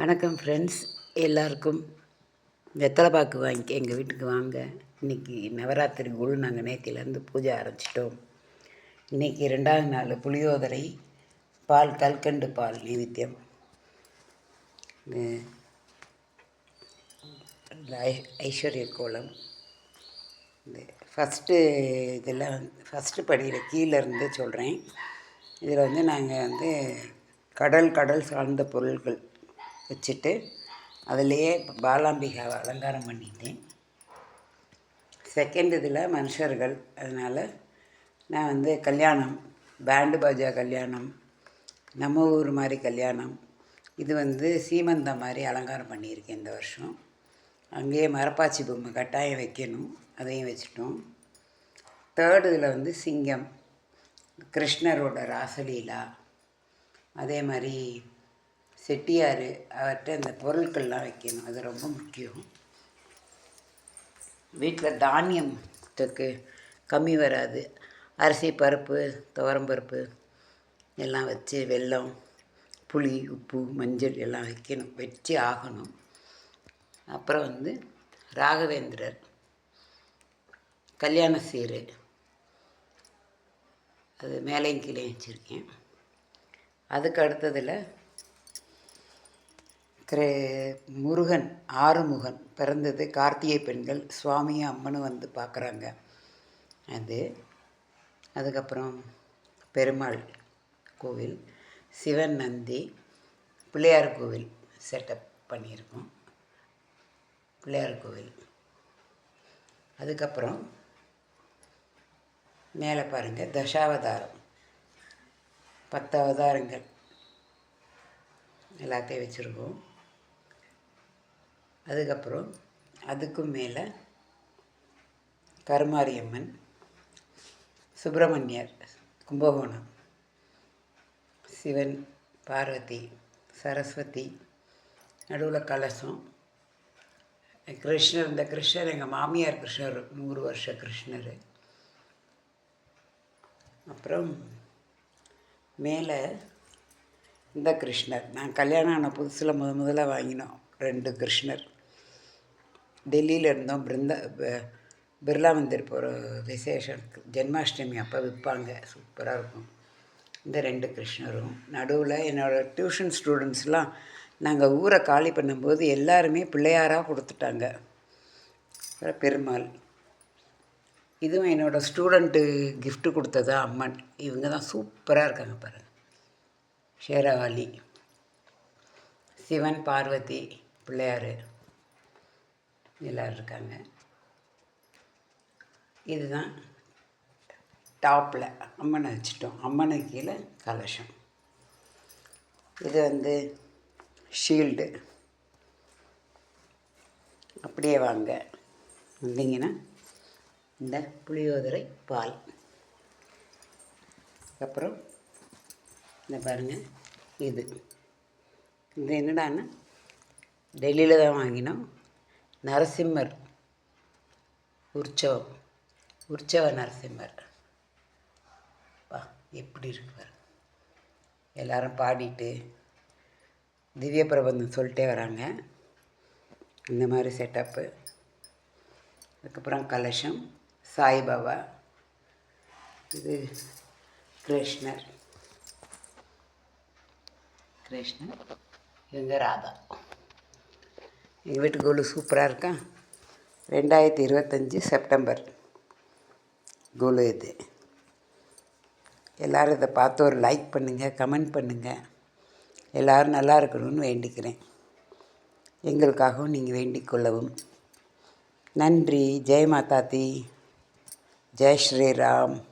வணக்கம் ஃப்ரெண்ட்ஸ் எல்லாருக்கும் வெத்தலை பாக்கு வாங்கிக்க எங்கள் வீட்டுக்கு வாங்க. இன்றைக்கி நவராத்திரி குழு நாங்கள் நேத்திலேருந்து பூஜை ஆரம்பிச்சிட்டோம். இன்றைக்கி ரெண்டாவது நாள் புளியோதரை பால் கல்கண்டு பால் நைவேத்தியம் ஐ- ஐஸ்வர்ய கோலம். இது ஃபஸ்ட்டு இதெல்லாம் ஃபஸ்ட்டு படியில் கீழே இருந்து சொல்கிறேன் இதில் வந்து நாங்கள் வந்து கடல் கடல் சார்ந்த பொருட்கள் வச்சுட்டு அதுலேயே பாலாம்பிகாவை அலங்காரம் பண்ணிட்டேன். செகண்ட் இதில் மனுஷர்கள். அதனால் நான் வந்து கல்யாணம் பேண்டு பாஜா கல்யாணம் நம்ம ஊர் மாதிரி கல்யாணம் இது வந்து சீமந்தம் மாதிரி அலங்காரம் பண்ணியிருக்கேன் இந்த வருஷம். அங்கேயே மரப்பாச்சி பொம்மை கட்டாயம் வைக்கணும் அதையும் வச்சுட்டோம். தேர்டு இதில் வந்து சிங்கம் கிருஷ்ணரோட ராசலீலா அதே மாதிரி செட்டியார் அவர்கிட்ட இந்த பொருட்கள்லாம் வைக்கணும். அது ரொம்ப முக்கியம். வீட்டில் தானியத்துக்கு கம்மி வராது. அரிசி பருப்பு துவரம்பருப்பு எல்லாம் வச்சு வெல்லம் புளி உப்பு மஞ்சள் எல்லாம் வைக்கணும். வச்சு ஆகணும். அப்புறம் வந்து ராகவேந்திரர் கல்யாண சீரு. அது மேலையும் கீழே வச்சுருக்கேன். அதுக்கு அடுத்ததில் கிரே முருகன் ஆறுமுகன் பிறந்தது கார்த்திகை பெண்கள். சுவாமியும் அம்மனும் வந்து பார்க்குறாங்க அது அதுக்கப்புறம் பெருமாள் கோவில் சிவன் நந்தி பிள்ளையார் கோவில் செட்டப் பண்ணியிருக்கோம். பிள்ளையார் கோவில். அதுக்கப்புறம் மேலே பாருங்கள் தசாவதாரம். பத்து அவதாரங்கள். எல்லாத்தையும் வச்சுருக்கோம். அதுக்கப்புறம் அதுக்கும் மேலே கருமாரியம்மன் சுப்பிரமணியர் கும்பகோணம் சிவன் பார்வதி சரஸ்வதி நடுவில் கலசம். கிருஷ்ணர் இந்த கிருஷ்ணர் எங்கள் மாமியார் கிருஷ்ணர் நூறு வருஷ கிருஷ்ணர். அப்புறம் மேலே இந்த கிருஷ்ணர். நான் கல்யாணம் ஆன புதுசில் முத முதல்ல வாங்கினோம் ரெண்டு கிருஷ்ணர். டெல்லியில் இருந்தோம் பிருந்தா பிர்லா மந்திர் போகிற விசேஷம் ஜென்மாஷ்டமி அப்போ விற்பாங்க. சூப்பராக இருக்கும். இந்த ரெண்டு கிருஷ்ணரும். நடுவில் என்னோடய டியூஷன் ஸ்டூடெண்ட்ஸ்லாம் நாங்கள் ஊரை காலி பண்ணும்போது எல்லாருமே பிள்ளையாராக கொடுத்துட்டாங்க. பெருமாள். இதுவும் என்னோடய ஸ்டூடெண்ட்டு கிஃப்ட்டு கொடுத்ததா அம்மன். இவங்க தான் சூப்பராக இருக்காங்க பாருங்கள் ஷேரவாலி. சிவன் பார்வதி பிள்ளையார். எல்லோரும் இருக்காங்க. இதுதான் டாப்பில் அம்மனை வச்சுட்டோம். அம்மனை கீழே கலசம். இது வந்து ஷீல்டு. அப்படியே வாங்க. வந்தீங்கன்னா இந்த புளியோதரை பால். அப்புறம் இந்த பாருங்கள் இது. இது என்னடான்னா டெல்லியில் தான் வாங்கினோம். நரசிம்மர் உற்சவம். உற்சவ நரசிம்மர். வா எப்படி இருக்கு பாருங்க எல்லாரும் பாடிட்டு திவ்ய பிரபந்தம் சொல்லிட்டே வராங்க. இந்த மாதிரி செட்டப்பு அதுக்கப்புறம் கலசம் சாய்பாபா இது கிருஷ்ணர். கிருஷ்ணர். இவங்க ராதா. எங்கள் வீட்டு கோலு சூப்பராக இருக்கா? ரெண்டாயிரத்தி இருபத்தஞ்சி செப்டம்பர். கோலு இது. எல்லோரும் இதை பார்த்து ஒரு லைக் பண்ணுங்கள் கமெண்ட் பண்ணுங்கள் எல்லோரும் நல்லா இருக்கணும்னு வேண்டிக்கிறேன். எங்களுக்காகவும் நீங்கள் வேண்டிக் கொள்ளவும். நன்றி. ஜெய் மாதா தி. ஜெய் ஸ்ரீராம்.